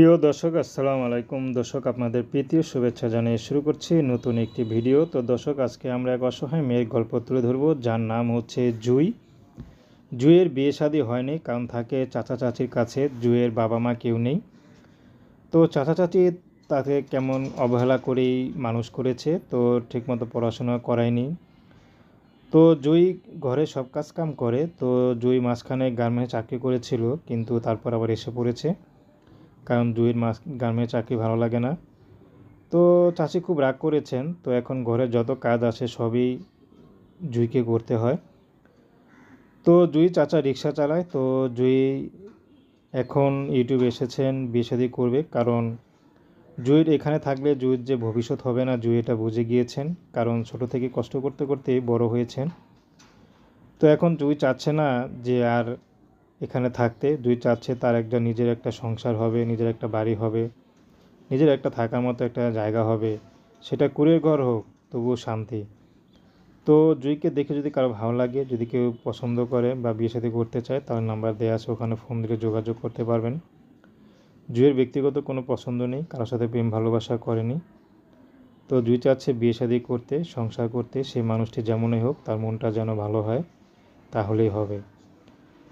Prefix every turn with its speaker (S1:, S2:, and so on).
S1: প্রিয় দর্শক, আসসালামু আলাইকুম। দর্শক, আপনাদের প্রীতীয় শুভেচ্ছা জানিয়ে শুরু করছি নতুন একটি ভিডিও। তো দর্শক, আজকে আমরা এক অসহায় মেয়ের গল্প তুলে ধরবো, যার নাম হচ্ছে জুই। জুইয়ের বিয়ে শাদী হয়নি, কারণ থাকে চাচা চাচির কাছে, জুইয়ের বাবা মা কেউ নেই। তো চাচা চাচি তাকে কেমন অবহেলা করেই মানুষ করেছে, তো ঠিকমতো পড়াশোনা করায়নি। তো জুই ঘরে সব কাজ কাম করে, তো জুই মাঝখানে গার্মেন্টে চাকরি করেছিল, কিন্তু তারপর আবার এসে পড়েছে। কারণ জুইয়ের মাস গার্মেন্টে চাকরি ভালো লাগে না। তো চাচি খুব রাগ করেছেন, তো এখন ঘরে যত কাজ আছে সবই জুইকে করতে হয়। তো জুই চাচা রিক্সা চালায়, তো জুই এখন ইউটিউবে এসেছেন, বিয়ে করবে। কারণ জুইয়ের এখানে থাকলে জুইয়ের যে ভবিষ্যৎ হবে না, জুই এটা বুঝে গিয়েছেন। কারণ ছোট থেকে কষ্ট করতে করতে বড় হয়েছেন। তো এখন জুই চাচ্ছে না যে আর এখানে থাকতে জুই চাচ্ছে তার একটা নিজের একটা সংসার হবে, নিজের একটা বাড়ি হবে, নিজের একটা থাকার মতো একটা জায়গা হবে, সেটা কুড়ের ঘর হোক, তবুও শান্তি। তো জুইকে দেখে যদি কারও ভালো লাগে, যদি কেউ পছন্দ করে বা বিয়ে সাথে করতে চায়, তার নাম্বার দেওয়া আছে, ওখানে ফোন দিলে যোগাযোগ করতে পারবেন। জুইয়ের ব্যক্তিগত কোনো পছন্দ নেই কারোর সাথে প্রেম ভালোবাসা করেনি। তো জুই চাচ্ছে বিয়ে শাদী করতে, সংসার করতে, সেই মানুষটি যেমনই হোক, তার মনটা যেন ভালো হয়, তাহলেই হবে।